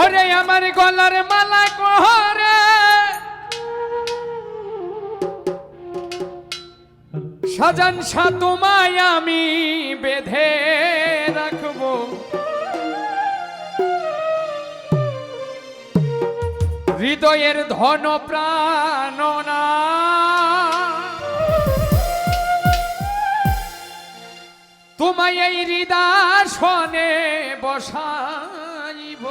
ওরে আমার গলার মালা কহরে। সাজান তোমায় আমি বেঁধে রাখব। হৃদয়ের ধন প্রাণনা তোমায় এই হৃদাসনে বসাইব।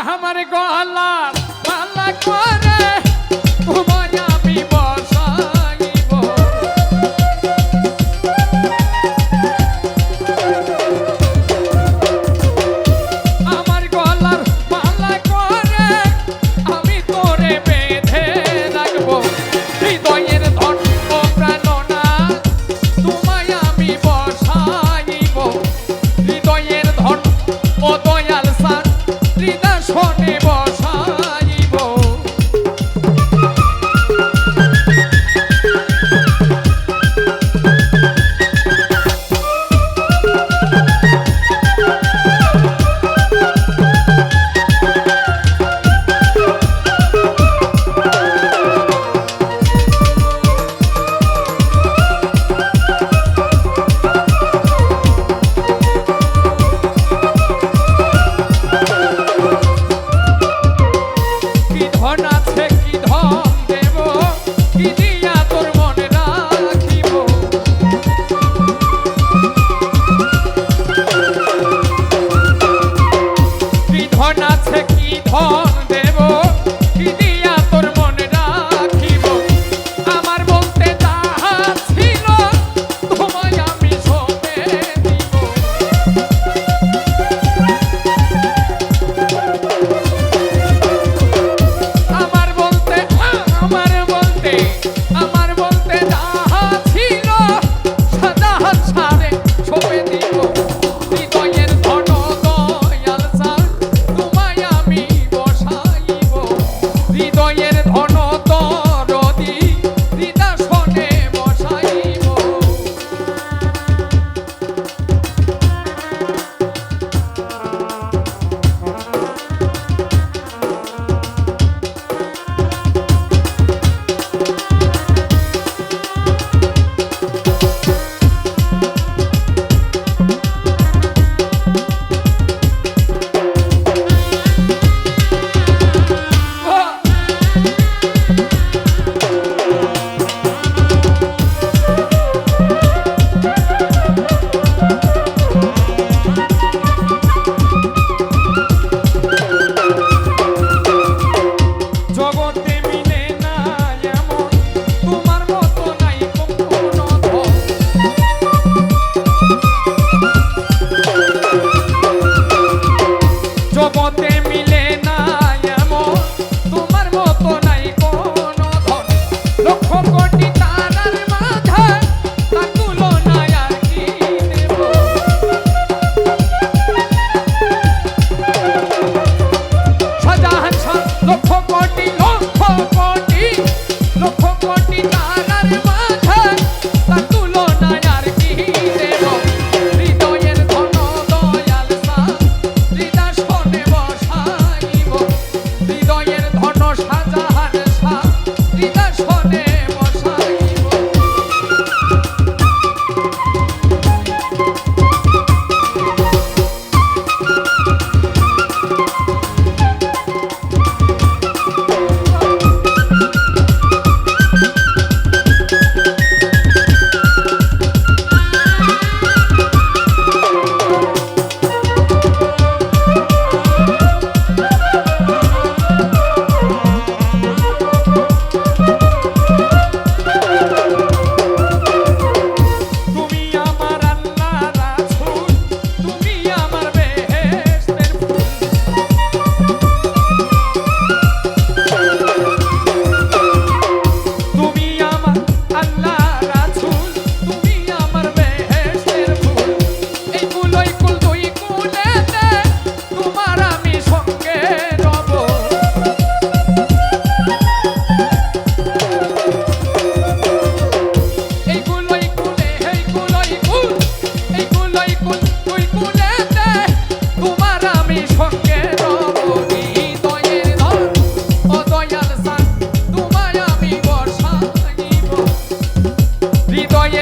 আমার গলা পালা করে তোমায়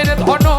get or no.